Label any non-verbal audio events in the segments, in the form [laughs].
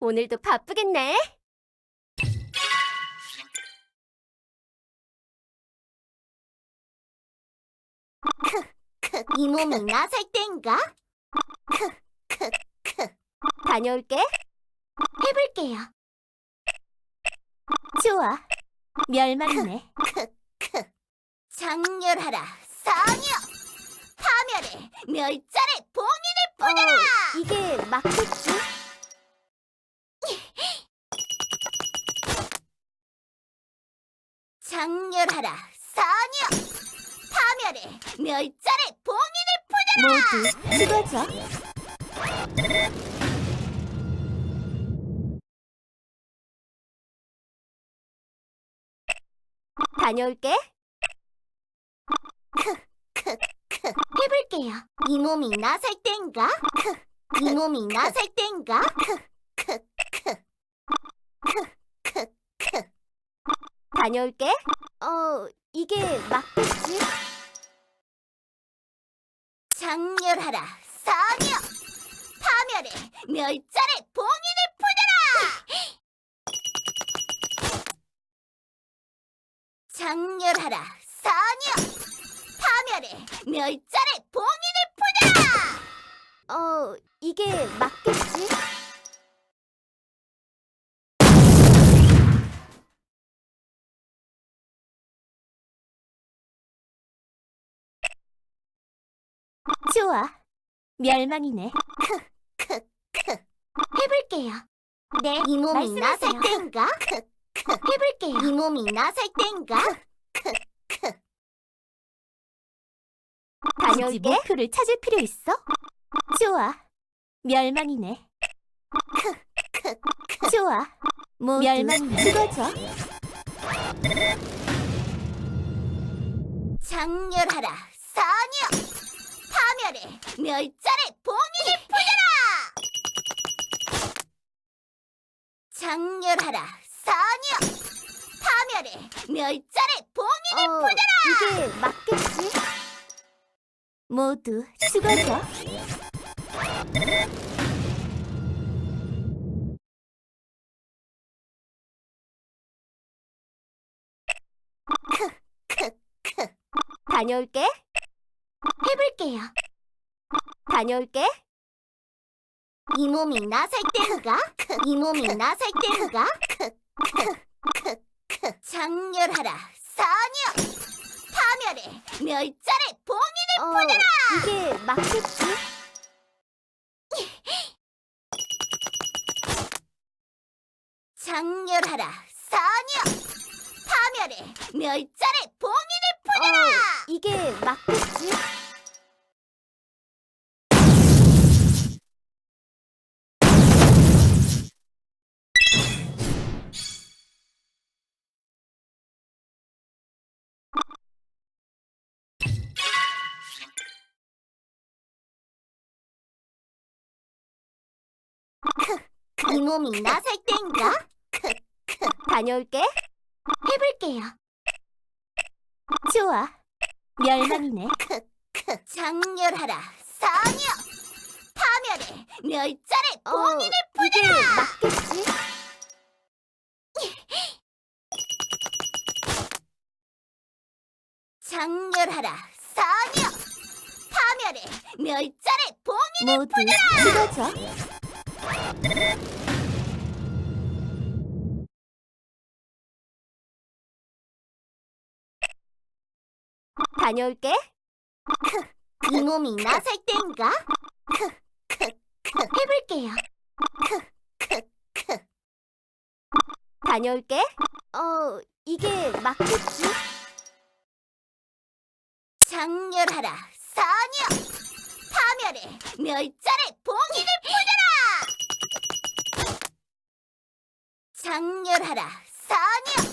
오늘도 바쁘겠네. 크, 이 몸이 나설 [laughs] 땐가? 크, 크, 크. 다녀올게. 해볼게요. 좋아. 멸망이네. 크, 크. 장렬하라, 사녀! 파멸의 멸절의 봉인을 보내라! 어, 이게 맞겠지? 장렬하라, 사녀! 파멸의 멸절의 봉인을 모두 죽어줘. 다녀올게. 크, 크. 해볼게요. 이 몸이 나설 땐가? 크, 이 몸이 나설 땐가? 크, 크, 크. 크, 크, 크. 다녀올게. 어, 이게 맞겠지? 장렬하라, 사녀! 파멸의 멸절의 봉인을 보내라! 장렬하라, 사녀! 파멸의 멸절의 봉인을 보내라! 어, 이게 맞겠지? 좋아. 멸망이네. 크, 크. 해볼게요. 네, 이 몸이 말씀하세요. 나설 땐가? 해볼게요. 이 몸이 나설 땐가? 굳이 다녀올게. 목표를 찾을 필요 있어? 좋아. 멸망이네. 좋아. 모두 멸망이네. 죽어줘. 장렬하라, 사녀! 파멸의 멸절의 봉인을 보내라! 장렬하라, 사녀! 파멸의 멸절의 봉인을 어, 이게 맞겠지? 모두. 크, 크. 다녀올게. 해볼게요. 다녀올게. 이 몸이 나설 땐가? 이 몸이 나설 크, 크. 장렬하라, 사녀! 파멸의 멸절의 봉인을 어, 이게 맞겠지? 장렬하라, 사녀! 파멸의 멸절의 봉인을 보내라! 어, 이게 맞겠지? 이 몸이 나설 땐가? 크, 다녀올게. 해볼게요. 좋아. 멸망이네. 장렬하라, 사녀! 파멸의 멸절의 어, 봉인을 이게! 맞겠지? 장렬하라, 사녀! 파멸의 멸절의 봉인을 모두 죽어줘. 다녀올게. [laughs] 이 몸이 나설 땐가? [laughs] 해볼게요. 다녀올게. 어, 이게 맞겠지? 장렬하라, 사녀! 파멸의 멸절의 봉인을 보내 라! 장렬하라, 사녀!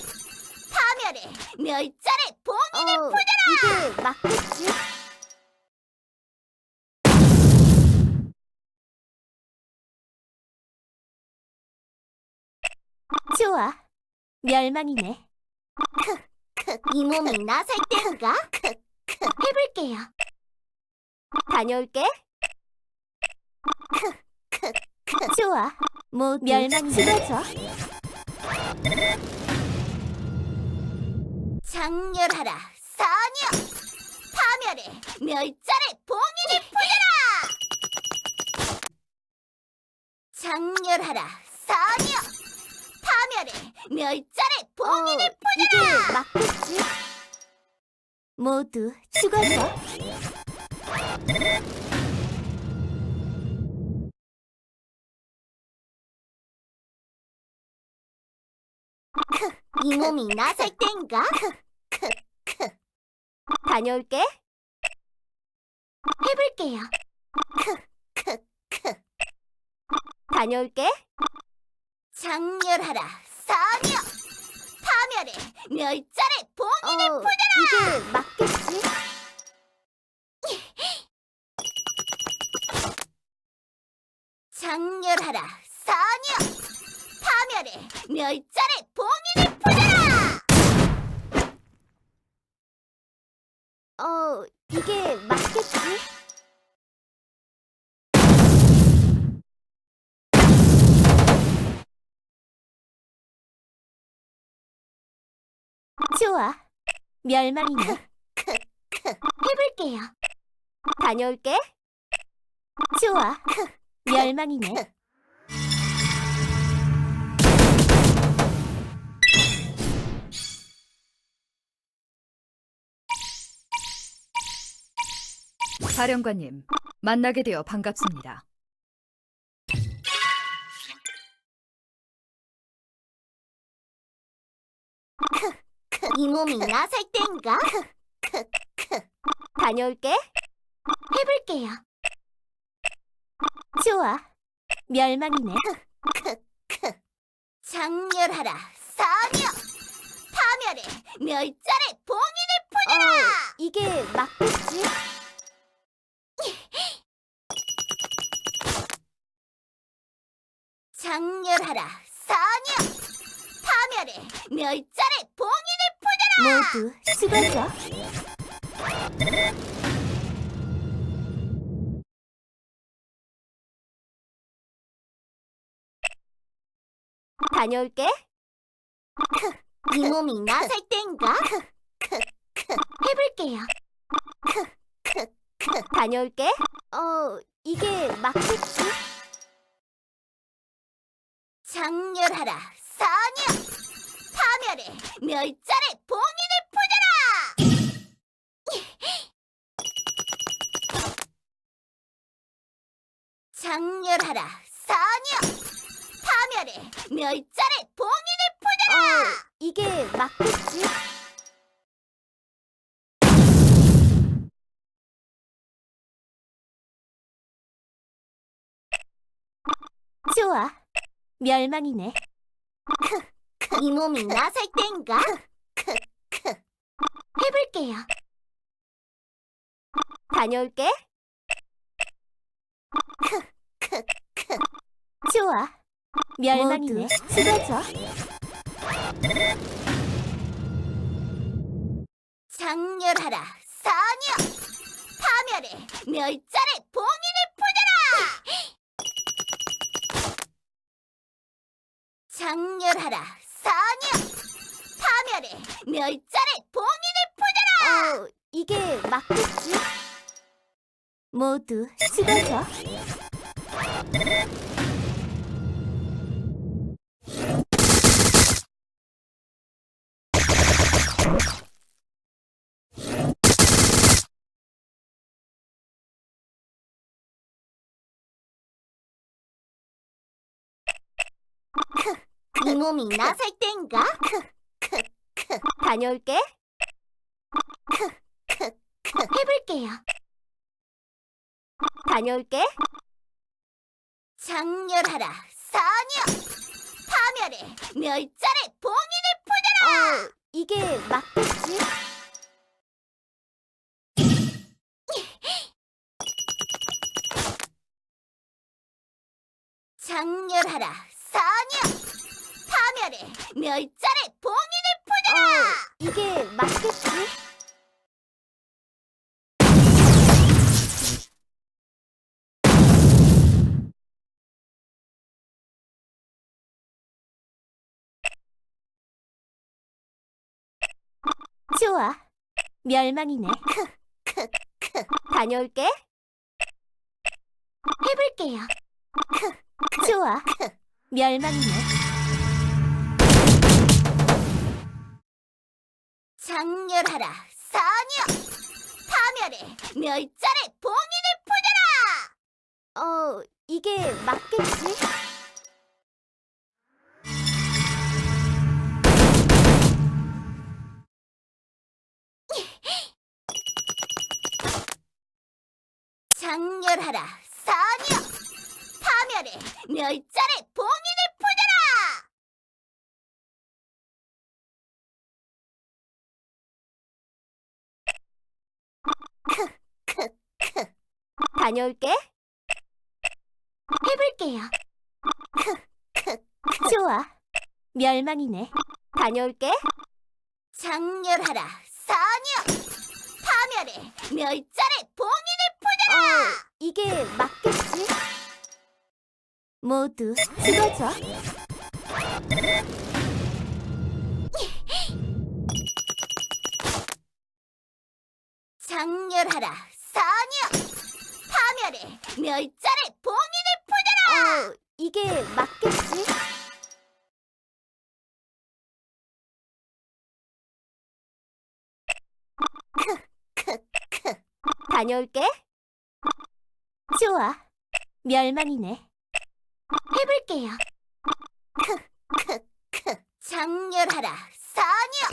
파멸의 멸절의 봉인을 어, 보내라! 이게 맞겠지? 좋아. 멸망이네. 크, 이 몸이 나설 땐가? 크, 크. 해볼게요. 다녀올게. 크, 크. 좋아. 모두 멸망 쓰러져. 장렬하라 사녀 파멸의 멸자를 봉인을 풀려라 장렬하라 사녀 파멸의 멸자를 봉인을 어, 이게 맞겠지? 모두 죽어줘. 이 몸이 나설 땐가? 다녀올게. 해볼게요. 다녀올게. 장렬하라 사녀. 파멸의 멸자를 봉인을 어, 이게 맞겠지? 장렬하라 사녀. 파멸의 멸자를 봉인을 좋아. 멸망이네. 해볼게요 다녀올게. 좋아. 멸망이네. 사령관님, 만나게 되어 반갑습니다. 이 몸이 나설 땐가 [laughs] 다녀올게. 해볼게요 좋아. 멸망이네. 장렬하라 사녀 파멸의 멸자를 봉인을 어, 이게 맞겠지? 장렬하라 사녀 파멸의 멸자를 봉인을 모두 죽어줘. 다녀올게. 이 몸이 나설 땐가 해볼게요 다녀올게. 어, 이게 맞겠지? 장렬하라 사녀 파멸의 멸자를 봉인을 풀려라 장렬하라 사녀 파멸의 멸자를 봉인을 어, 이게 맞겠지? 좋아. 멸망이네. 이 몸이 나설 땐가 [laughs] 해볼게요 다녀올게. [laughs] 좋아. 멸망이네. 쓰러져. 장렬하라 사녀 파멸의 멸자를 봉인을 풀려라 [laughs] 장렬하라 사녀 파멸의 멸자를 봉인을 어, 이게 맞겠지? 모두 쓰러져. 이 몸이 나설 땐가? 다녀올게. 해볼게요. 다녀올게. 장렬하라 사녀! 파멸의 멸자를 봉인을 어, 이게 맞겠지? 장렬하라 사녀 멸절의 멸절의 봉인을 풀어라! 이게 맞겠지? 좋아. 멸망이네. 다녀올게. 해볼게요. 좋아. 멸망이네. 장렬하라 사녀! 파멸의 멸절의 봉인을 어, 이게 맞겠지? 장렬하라 사녀! 파멸의 멸절의 봉인을 풀어라 다녀올게. 해볼게요 [laughs] 좋아. 멸망이네. 다녀올게. 장렬하라 사녀 파멸의 멸절의 봉인을 어, 이게 맞겠지? 모두 쓰러져. [laughs] 장렬하라 사녀 파멸의 멸절의 봉인을 풀어라 어, 이게 맞겠지? 다녀올게. 좋아. 멸망이네. 해볼게요 장렬하라 사녀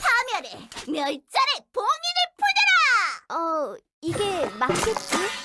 파멸의 멸절의 봉인을 어, 이게 맞겠지?